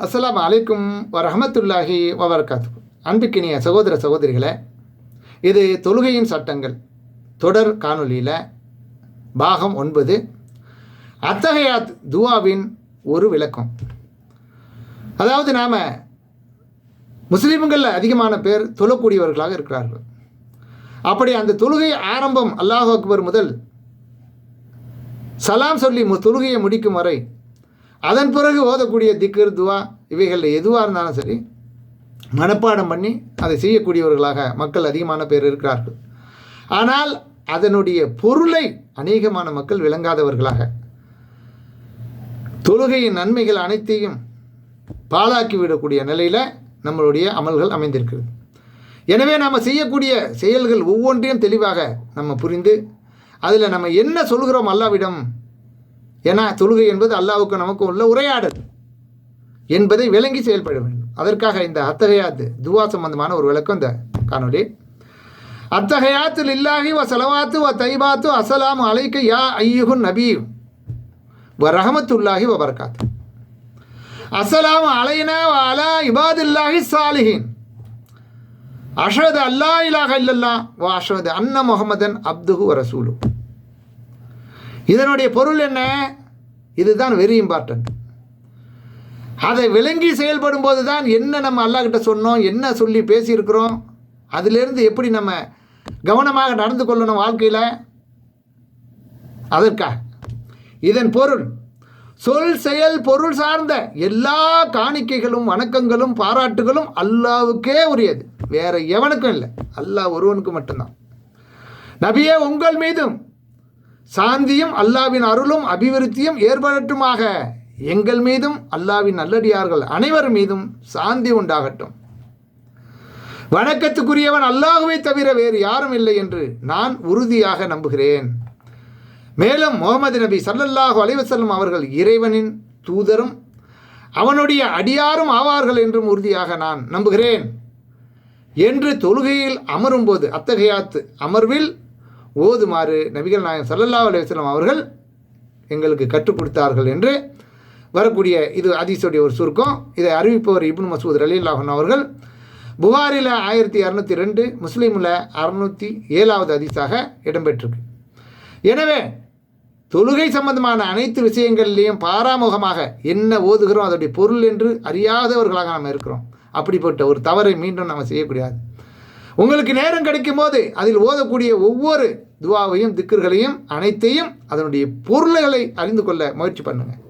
அஸ்லாம் அலைக்கும் வரஹமத்துல்லாஹி வபரகாத்து அன்புக்கினிய சகோதர சகோதரிகளே இது தொழுகையின் சட்டங்கள். தொடர் காணொளியில் பாகம் ஒன்பது அத்தகையாத் துவாவின் ஒரு விளக்கம். அதாவது நாம் முஸ்லீம்களில் அதிகமான பேர் தொழக்கூடியவர்களாக இருக்கிறார்கள். அப்படி அந்த தொழுகை ஆரம்பம் அல்லாஹ் அக்பர் முதல் சலாம் சொல்லி மு- தொழுகையை முடிக்கும் வரை அதன் பிறகு ஓதக்கூடிய திக்கர் துவா இவைகளில் எதுவாக இருந்தாலும் சரி மனப்பாடம் பண்ணி அதை செய்யக்கூடியவர்களாக மக்கள் அதிகமான பேர் இருக்கிறார்கள். ஆனால் அதனுடைய பொருளை அநேகமான மக்கள் விளங்காதவர்களாக. தொழுகையின் நன்மைகள் அனைத்தையும் பாழாக்கி விடக்கூடிய நிலையில் நம்மளுடைய அமல்கள் அமைந்திருக்கிறது. எனவே நாம் செய்யக்கூடிய செயல்கள் ஒவ்வொன்றையும் தெளிவாக நம்ம புரிந்து அதில் நம்ம என்ன சொல்கிறோம் அல்லாவிடம் ஏன்னா தொழுகை என்பது அல்லாவுக்கு நமக்கு உள்ள உரையாடல் என்பதை விளங்கி செயல்பட வேண்டும். அதற்காக இந்த அத்தகையாத்து துவா சம்பந்தமான ஒரு விளக்கம் இந்த காணொளி. அத்தகையாத்து இல்லாஹி வ சலவாத்து வ தைபாத்து அசலாம் அலைக்க யா ஐயுகுன் நபியும் வ ரஹமத்துல்லாஹி வ பரக்காத்து. அசலாம் அலைனா வ அலா இபாதில்லாஹி சாலிஹின் அஷது அல்லா இலாக இல்லல்லா வ அஷது அன்ன முகமதன் அப்துஹு வ ரசூலு இதனுடைய பொருள் என்ன? இதுதான் வெரி இம்பார்ட்டன்ட் அதை விளங்கி செயல்படும் போது தான் என்ன நம்ம அல்லாஹ்கிட்ட சொன்னோம் என்ன சொல்லி பேசியிருக்கிறோம் அதிலிருந்து எப்படி நம்ம கவனமாக நடந்து கொள்ளணும் வாழ்க்கையில்? அதற்கா இதன் பொருள் சொல் செயல் பொருள் சார்ந்த எல்லா காணிக்கைகளும் வணக்கங்களும் பாராட்டுகளும் அல்லாவுக்கே உரியது. வேற எவனுக்கும் இல்லை. அல்லாஹ் ஒருவனுக்கு மட்டும்தான். நபியே உங்கள் மீதும் சாந்தியும் அல்லாவின் அருளும் அபிவிருத்தியும் ஏற்படட்டுமாக. எங்கள் மீதும் அல்லாவின் நல்லடியார்கள் அனைவர் மீதும் சாந்தி உண்டாகட்டும். வணக்கத்துக்குரியவன் அல்லாஹுவை தவிர வேறு யாரும் இல்லை என்று நான் உறுதியாக நம்புகிறேன். மேலும் முகமது நபி சல்லல்லாஹு அலைவசல்லம் அவர்கள் இறைவனின் தூதரும் அவனுடைய அடியாரும் ஆவார்கள் என்றும் உறுதியாக நான் நம்புகிறேன். என்று தொழுகையில் அமரும்போது அத்தகையாத்து அமர்வில் ஓதுமாறு நபிகள் நாயகம் சல்லல்லா அலுவலம் அவர்கள் எங்களுக்கு கற்றுக் கொடுத்தார்கள் என்று வரக்கூடிய இது அதிசோடைய ஒரு சுருக்கம். இதை அறிவிப்பவர் இப்னு மசூத் ரலில்லாஹன் அவர்கள். புகாரில் ஆயிரத்தி இரநூத்தி ரெண்டு முஸ்லீமில் அறுநூற்றி ஏழாவது அதிசாக இடம்பெற்றிருக்கு. எனவே தொழுகை சம்பந்தமான அனைத்து விஷயங்கள்லேயும் பாராமுகமாக என்ன ஓதுகிறோம் அதோடைய பொருள் என்று அறியாதவர்களாக நாம் இருக்கிறோம். அப்படிப்பட்ட ஒரு தவறை மீண்டும் நம்ம செய்யக்கூடாது. உங்களுக்கு நேரம் கிடைக்கும் போது அதில் ஓதக்கூடிய ஒவ்வொரு துவாவையும் திக்கர்களையும் அனைத்தையும் அதனுடைய பொருள்களை அறிந்து கொள்ள முயற்சி பண்ணுங்கள்